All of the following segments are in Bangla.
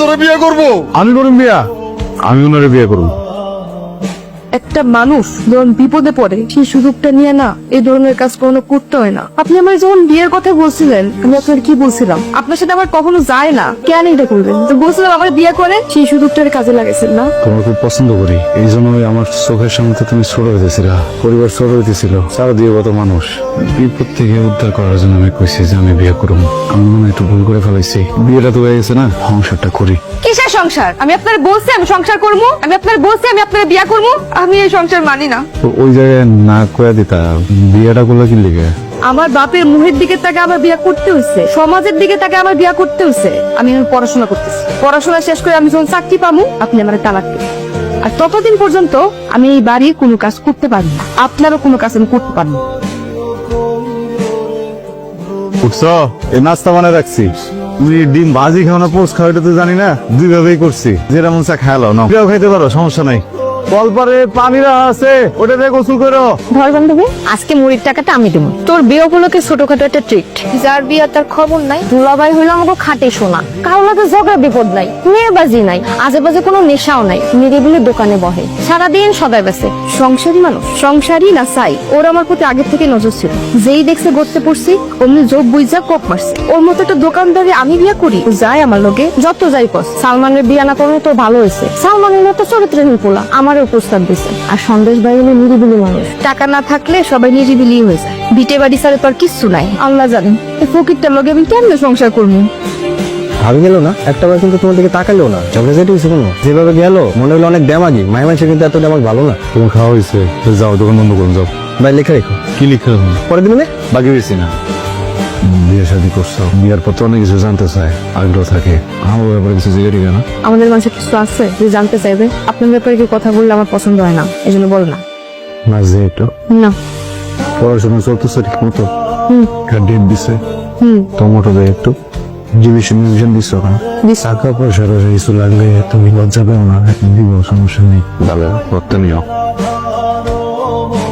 তোরা বিয়ে করব। আমি করুন বিয়া আমি ওনারে বিয়ে করুন একটা মানুষ যখন বিপদে পড়ে সেই সুযোগটা নিয়ে না এই ধরনের কাজ কখনো করতে হয় না। আপনি আমার যখন বিয়ের কথা বলছিলেন আমি আপনার কি বলছিলাম? আপনার সাথে আমার কখনো যায় না। কেন এটা করবেন? তো বলছিলাম আমার বিয়ে করে সেই সুযোগটার কাজে লাগাইছেন না। তোমার খুব পছন্দ করি। এই জন্যই আমার চোখের সামনে তো তুমি ছোট হইতেছিল। পরিবার ছোট হইতেছিল। সারা দিয়ে কত মানুষ। বিপদ থেকে উদ্ধার করার জন্য আমি কইছি যে আমি বিয়ে করব আমি মনে হয় একটু ভুল করে ফেলাইছি। বিয়েটা তো হয়ে গেছে না? সংসারটা করি। কিসের সংসার? আমি আপনার বলছি আমি সংসার করব। আমি আপনার বলছি আমি আপনার বিয়ে করব। আমি এই সংসার মানি না। ওই জায়গায় না কয়া দিতা বিয়েটা করলে কি লিগে? আমার বাপের মুহের দিকে তাকে আমার বিয়ে করতে হয়েছে সমাজের দিকে তাকে আমার বিয়ে করতে হয়েছে আমি পড়াশোনা করতেছি। পড়াশোনা শেষ করে আমি যখন চাকরি পাবো আপনি আমার তালাক দিবেন। আর ততদিন পর্যন্ত আমি এই বাড়ির কোনো কাজ করতে পারি না। আপনারও কোনো কাজ আমি করতে পারব না। উঠছ এই নাস্তা বানায় রাখছি। তুমি ডিম ভাজি খাও না পোস্ট খাও এটা তো জানি না। দুই ভাবেই করছি। যেটা মন চা খায়ালো না খাইতে পারো সমস্যা নাই। কলপারে পানি রাখা আছে ওটা দিয়ে গোসল করো। ধর বান্ধবী আজকে মুড়ির টাকাটা আমি দেবো। তোর বিয়ে উপলক্ষে ছোটখাটো একটা ট্রিট যার বিয়ে তার খবর নাই। দুলাভাই হইল আমাকে খাটে শোনা কারও লাগে ঝগড়া বিপদ নাই। মেয়েবাজি নাই। আজে বাজে কোনো নেশাও নাই। নিরিবিলি দোকানে বহে। সারাদিন সংসারী মানুষ। সংসারী না চাই ওর আমার প্রতি আগের থেকে নজর ছিল। যেই দেখছে গড়তে পড়ছি অমনি যোগ বুঝা কোপ মারছে। ওর মতো একটা দোকানদারে আমি বিয়ে করি। ও যায় আমার লোকে যত যাই কস সালমানের বিয়ে না করলে তো ভালো হয়েছে। সালমানের মতো চরিত্রহীন পোলা। আমারও প্রস্তাব দিছে। আর সন্দেশ ভাই হলো নিরিবিলি মানুষ। টাকা না থাকলে সবাই নিরিবিলি হয়ে যায়। বিটে বাড়ি ছাড়া তো আর কিচ্ছু নাই। আল্লাহ জানেন এই ফকিরটার লগে আমি কেমনে সংসার করব? ভাবি গেল না? একটা বার কিন্তু তোমার দিকে তাকালেও না। ঝগড়া যেটি হয়েছে কোনো? যেভাবে গেল মনে হলো অনেক ড্যামাগি মাই মানুষের কিন্তু এত ড্যামাগ ভালো না। তোমার খাওয়া হয়েছে। যাও দোকান বন্ধ করুন যাও। ভাই লিখে রেখো। কি লিখে? পরে দিবে না বাকি বেশি না। বিয়ে শাদি করছ বিয়ার পর তো অনেক কিছু জানতে চায় আগ্রহ থাকে। আমার ব্যাপারে কিছু জিজ্ঞেস দিবে না। আমাদের মাঝে কিছু আছে যে জানতে চাইবে। আপনার ব্যাপারে কি কথা বললে আমার পছন্দ হয় না এই জন্য বল না। না যে একটু না। পড়াশোনা চলতেছে ঠিক মতো? হুম। ডেট দিছে? হুম। টমেটো দেয় একটু। দিচ্ছ টাকা পয়সা কিছু লাগলে তুমি লজ্জা পেও না দিব সমস্যা নেই। দাদা করতে নিও।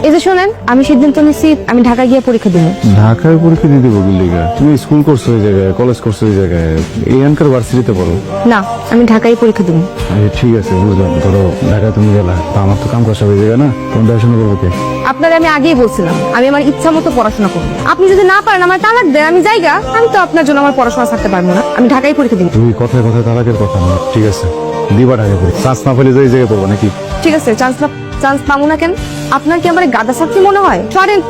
এই যে শোনেন আমি সিদ্ধান্ত নিচ্ছি আমি ঢাকা গিয়ে পরীক্ষা দিব। ঢাকায় পরীক্ষা দিতে বলি লিগা তুমি স্কুল করছ ওই জায়গায় কলেজ করছ ওই জায়গায় এখানকার ভার্সিটিতে পড়ো। না আমি ঢাকায় পরীক্ষা দিব। আচ্ছা, ঠিক আছে বুঝলাম ধরো ঢাকায় তুমি গেলা তা আমার তো কাম কষা ওই জায়গায় না। তোমার দেখাশোনা করব কে আপনার আমি আগেই বলছিলাম আমি আমার ইচ্ছা মতো পড়াশোনা করব। আপনি যদি না পারেন আমার তালাক দেন আমি জায়গা আমি তো আপনার জন্য আমার পড়াশোনা ছাড়তে পারব না। আমি ঢাকায় পরীক্ষা দিব। তুমি কথায় কথায় তালাকের কথা না ঠিক আছে। দিবা ঢাকায় পড়ি চান্স না পেলে যে এই জায়গায় পড়ব নাকি? ঠিক আছে চান্স না চান্স পাবো না কেন? আপনার কি আমার গাদা সাক্ষী মনে হয়? সরেন